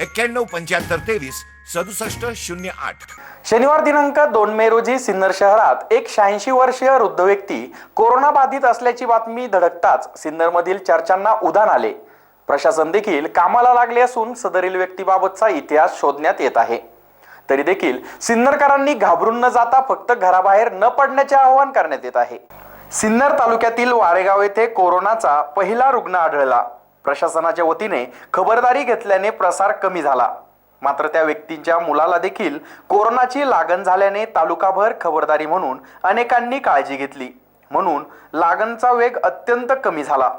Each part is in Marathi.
एक्क्याण्णव पंच्याहत्तर तेवीस सदुसष्ट शून्य आठ. शनिवार दिनांक दोन मे रोजी सिन्नर शहरात एक शहाऐंशी वर्षीय वृद्ध व्यक्ती कोरोना बाधित असल्याची बातमी धडकताच सिन्नरमधील चर्चांना उधाण आले. प्रशासन देखील कामाला लागले असून सदरील व्यक्तीबाबतचा इतिहास शोधण्यात येत आहे. तरी देखील सिन्नरकरांनी घाबरून न जाता फक्त घराबाहेर न पडण्याचे आवाहन करण्यात येत आहे. सिन्नर तालुक्यातील वारेगाव येथे कोरोनाचा पहिला रुग्ण आढळला. प्रशासनाच्या वतीने खबरदारी घेतल्याने प्रसार कमी झाला. मात्र त्या व्यक्तींच्या मुलाला देखील कोरोनाची लागण झाल्याने तालुकाभर खबरदारी म्हणून अनेकांनी काळजी घेतली. म्हणून लागणचा वेग अत्यंत कमी झाला.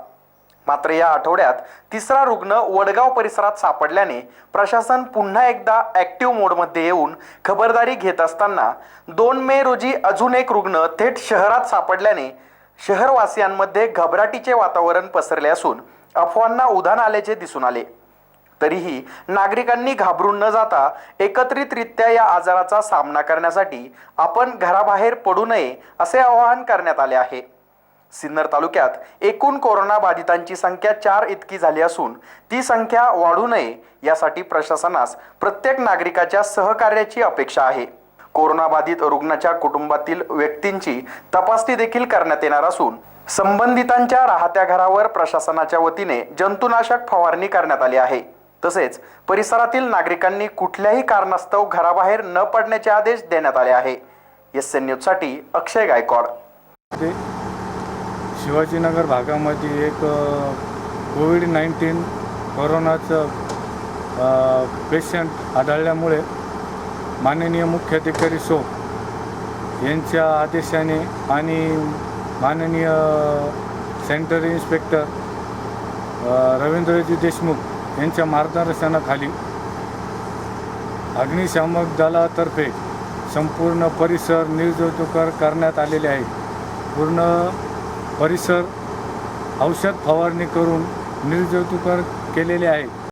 मात्र या आठवड्यात तिसरा रुग्ण वडगाव परिसरात सापडल्याने प्रशासन पुन्हा एकदा ॲक्टिव्ह मोडमध्ये येऊन खबरदारी घेत असताना दोन मे रोजी अजून एक रुग्ण थेट शहरात सापडल्याने शहरवासियांमध्ये घबराटीचे वातावरण पसरले असून अफवांना उधाण आल्याचे दिसून आले. तरीही नागरिकांनी घाबरून न जाता एकत्रितरित्या या आजाराचा सामना करण्यासाठी आपण घराबाहेर पडू नये असे आवाहन करण्यात आले आहे. सिन्नर तालुक्यात एकूण कोरोना बाधितांची संख्या चार इतकी झाली असून ती संख्या वाढू नये यासाठी प्रशासनास प्रत्येक नागरिकाच्या सहकार्याची अपेक्षा आहे. कोरोनाबाधित रुग्णाच्या कुटुंबातील व्यक्तींची तपासणी देखील करण्यात येणार असून संबंधितांच्या राहत्या घरावर प्रशासनाच्या वतीने जंतुनाशक फवारणी करण्यात आली आहे. तसेच परिसरातील नागरिकांनी कुठल्याही कारणास्तव घराबाहेर न पडण्याचे आदेश देण्यात आले आहे. एस एन न्यूजसाठी अक्षय गायकवाड. शिवाजीनगर भागामध्ये एक कोविड नाईन्टीन कोरोनाचं पेशंट आढळल्यामुळे माननीय मुख्याधिकारी सो यांच्या आदेशाने आणि माननीय सेंटर इन्स्पेक्टर रवींद्रजी देशमुख यांच्या मार्गदर्शनाखाली अग्निशामक दलातर्फे संपूर्ण परिसर निर्जंतुकर करण्यात आलेले आहे. पूर्ण परिसर औषध फवारणी करून निर्जंतुकर केलेले आहे.